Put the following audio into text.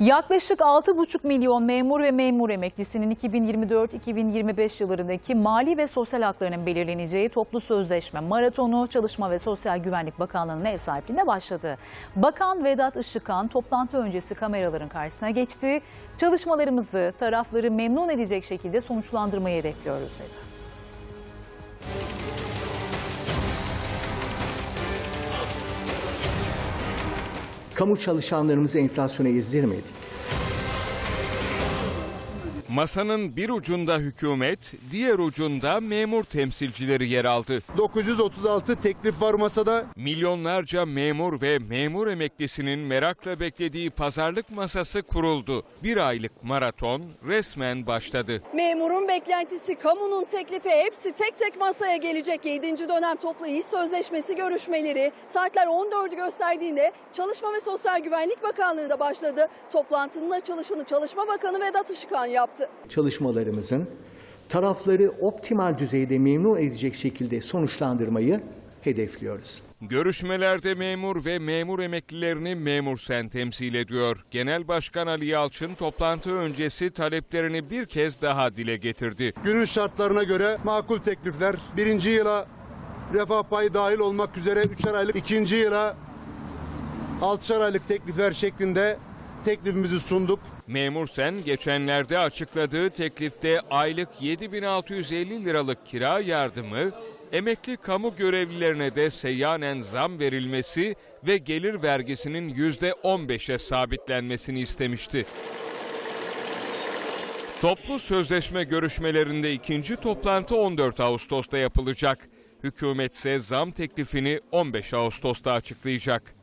Yaklaşık 6,5 milyon memur ve memur emeklisinin 2024-2025 yıllarındaki mali ve sosyal haklarının belirleneceği toplu sözleşme maratonu Çalışma ve Sosyal Güvenlik Bakanlığı'nın ev sahipliğinde başladı. Bakan Vedat Işıkhan toplantı öncesi kameraların karşısına geçti. Çalışmalarımızı tarafları memnun edecek şekilde sonuçlandırmayı hedefliyoruz dedi. Kamu çalışanlarımızı enflasyona ezdirmedik. Masanın bir ucunda hükümet, diğer ucunda memur temsilcileri yer aldı. 936 teklif var masada. Milyonlarca memur ve memur emeklisinin merakla beklediği pazarlık masası kuruldu. Bir aylık maraton resmen başladı. Memurun beklentisi, kamunun teklifi hepsi tek tek masaya gelecek. 7. dönem toplu iş sözleşmesi görüşmeleri saatler 14'ü gösterdiğinde Çalışma ve Sosyal Güvenlik Bakanlığı da başladı. Toplantının açılışını Çalışma Bakanı Vedat Işıkhan yaptı. Çalışmalarımızın tarafları optimal düzeyde memnun edecek şekilde sonuçlandırmayı hedefliyoruz. Görüşmelerde memur ve memur emeklilerini Memur Sen temsil ediyor. Genel Başkan Ali Yalçın toplantı öncesi taleplerini bir kez daha dile getirdi. Günün şartlarına göre makul teklifler. Birinci yıla refah payı dahil olmak üzere 3'er aylık, ikinci yıla 6'şer aylık teklifler şeklinde teklifimizi sunduk. Memur Sen geçenlerde açıkladığı teklifte aylık 7650 liralık kira yardımı, emekli kamu görevlilerine de seyyanen zam verilmesi ve gelir vergisinin %15'e sabitlenmesini istemişti. Toplu sözleşme görüşmelerinde ikinci toplantı 14 Ağustos'ta yapılacak. Hükümet ise zam teklifini 15 Ağustos'ta açıklayacak.